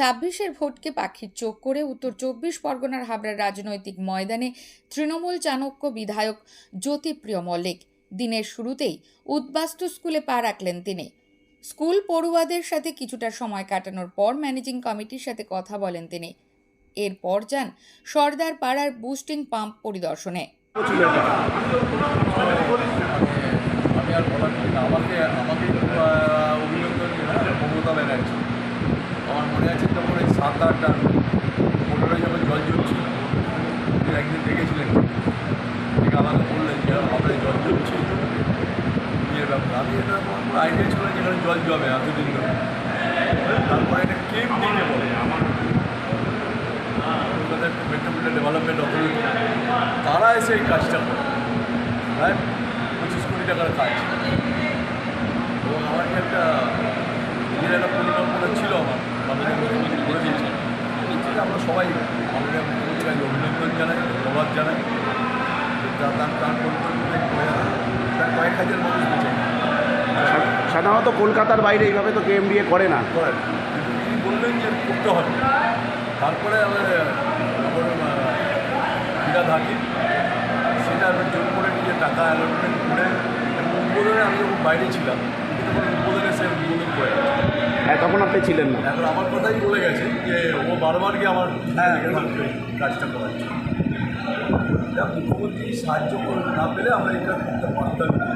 ছাব্বিশের ভোটকে পাখির চোখ করে উত্তর চব্বিশ পরগনার হাবড়ার রাজনৈতিক ময়দানে তৃণমূল চাণক্য বিধায়ক জ্যোতিপ্রিয় মল্লিক। দিনের শুরুতেই উদ্বাস্তু স্কুলে পা রাখলেন তিনি। স্কুল পড়ুয়াদের সাথে কিছুটা সময় কাটানোর পর ম্যানেজিং কমিটির সাথে কথা বলেন তিনি। এরপর যান সর্দার পাড়ার বুস্টিং পাম্প পরিদর্শনে আমি আর বলার কিছু না আমাকে আমাকে একটু, আহ, অভিনন্দন জানাই মমতা ব্যানার্জি আমার মনে আছে তখন ওই সাত আটটা পনেরো যখন জল জমছিল একদিন দেখেছিলেন। ঠিক আমাকে বললেন যে, আমরা জল জমছি। বিয়ের ব্যাপার আমি এটা আমার আইডিয়া ছিল যেখানে জল জমে এতদিন ধরে। তারপরে একটা কেম দিকে বলে আমার কলকাতা একটা মেট্রোপলিটন ডেভেলপমেন্ট অথরিটি। তারা এসে এই কাজটা করে। প্রায় পঁচিশ কোটি টাকার কাজ। এবং আমার একটা নিজের একটা পরিকল্পনা ছিল আমার। আমরা সবাই অভিনন্দন জানাই ধন্যবাদ জানাই তার তার কয়েক হাজার মানুষ সাধারণত কলকাতার বাইরে এইভাবে তো কেএমডিএ করে না। তিনি বললেন যে করতে হবে তারপরে ক্রীড়া থাকি সেটা জোর করে নিজে টাকা অ্যালটমেন্ট করে উদ্বোধনে আমি বাইরে ছিলাম তখন আপনি ছিলেন না। এখন আমার কথাই বলে গেছে যে ও বারবার গিয়ে আমার হ্যাঁ। কাজটা যা মুখ্যমন্ত্রী সাহায্য না পেলে আমরা এটা করতে পারতাম না।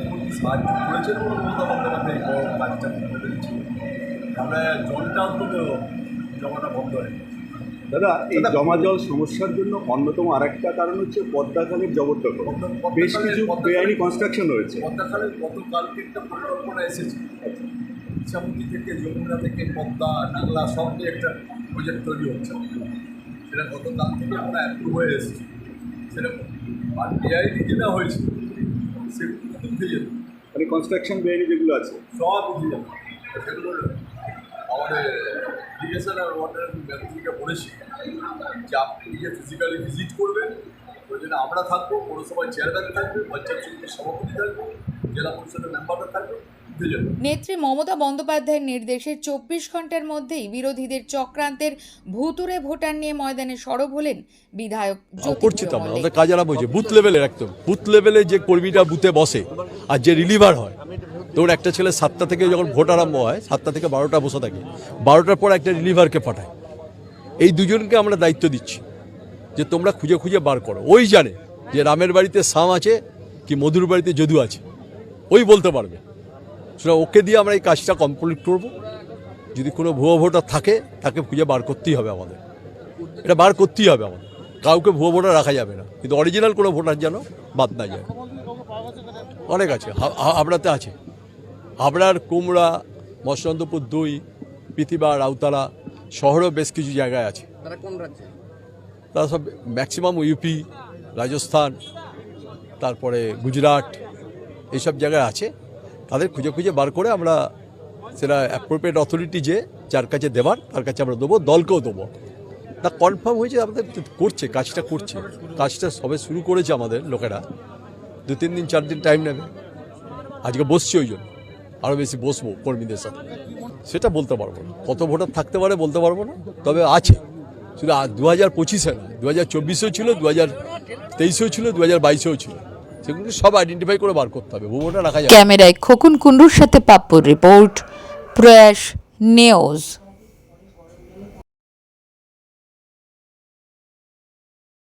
মুখ্যমন্ত্রী সাহায্য করেছেন বলে মমতা বন্দ্যোপাধ্যায় এই বড় কাজটা করতে পেরেছি আমরা জলটা অন্তত জমাটা বন্ধ হয়ে। দাদা এই জমা জল সমস্যার জন্য অন্যতম আরেকটা কারণ হচ্ছে পদ্মাখালের জবরদখল। বেশ কিছু পদ্মাখালের- বেআইনি কনস্ট্রাকশন রয়েছে পদ্মাখালে গতকালকে একটা পরিকল্পনা এসেছে। ইচ্ছামতি থেকে যমুনা থেকে পদ্মা নাগলা সব নিয়ে একটা প্রজেক্ট তৈরি হচ্ছে সেটা গতকাল থেকে আমরা অ্যাপ্রুভ হয়ে এসেছি। সেটা আর ডিআইডি যেটা হয়েছে সেগুলো উঠে যেত মানে কনস্ট্রাকশন বেআইনি যেগুলো আছে। সব উঠে যেত সেগুলো আমাদের ইরিগেশন আর ওয়াটার ব্যাংকিংকে বলেছি যে আপনি নিজে ফিজিক্যালি ভিজিট করবেন। ওই জন্য আমরা থাকব পৌরসভার চেয়ারম্যান থাকবে পঞ্চায়েত সমিতির সভাপতি থাকবে। জেলা পরিষদের মেম্বাররা থাকবে নেত্রী মমতা বন্দ্যোপাধ্যায়ের নির্দেশে চব্বিশ ঘণ্টার মধ্যেই বিরোধীদের চক্রান্তের ভুতুরে ভোটার নিয়ে ময়দানে সরব হলেন বিধায়ক করছি তো আমরা কাজ আরম্ভ হয়েছে বুথ লেভেলের একদম বুথ লেভেলে যে কর্মীটা বুথে বসে আর যে রিলিভার হয় তোর একটা ছেলে সাতটা থেকে যখন ভোট আরম্ভ হয় সাতটা থেকে বারোটা বসে থাকে বারোটার পর একটা রিলিভারকে পাঠায়। এই দুজনকে আমরা দায়িত্ব দিচ্ছি যে তোমরা খুঁজে খুঁজে বার করো। ওই জানে যে রামের বাড়িতে সাম আছে কি মধুর বাড়িতে যদু আছে। ওই বলতে পারবে। সুতরাং ওকে দিয়ে আমরা এই কাজটা কমপ্লিট করব। যদি কোনো ভুয়ো ভোটার থাকে তাকে খুঁজে বার করতেই হবে আমাদের। এটা বার করতেই হবে আমাদের। কাউকে ভুয়ো ভোটার রাখা যাবে না। কিন্তু অরিজিনাল কোনো ভোটার যেন বাদ না যায়। অনেক আছে। হাবড়াতে আছে। হাবড়ার কুমড়া মৎস্যন্তপুর দুই পৃথিবা রাউতালা শহরেও বেশ কিছু জায়গায় আছে। তারা সব ম্যাক্সিমাম ইউপি রাজস্থান তারপরে গুজরাট এইসব জায়গায় আছে। তাদের খুঁজে খুঁজে বার করে আমরা সেটা অ্যাপ্রোপ্রিয়েট অথরিটি যে, যার কাছে দেবার, তার কাছে আমরা দেবো, দলকেও দেবো। তা কনফার্ম হয়েছে আমাদের করছে, কাজটা করছে। কাজটা সবে শুরু করেছে আমাদের লোকেরা। দু তিন দিন, চার দিন টাইম নেবে। আজকে বসছি ওই জন্য। আরও বেশি বসবো কর্মীদের সাথে। সেটা বলতে পারব না। কত ভোটার থাকতে পারে বলতে পারব না। তবে আছে। শুধু দু হাজার পঁচিশে না দু হাজার চব্বিশেও ছিল দু হাজার তেইশেও ছিল দু হাজার বাইশেও ছিল। সেগুলোকে সব আইডেন্টিফাই করে বার করতে হবে ভুবনটা রাখা যাবে। ক্যামেরায় খোকন কুন্ডুর সাথে পাপ্পুর রিপোর্ট, প্রয়াস নিউজ।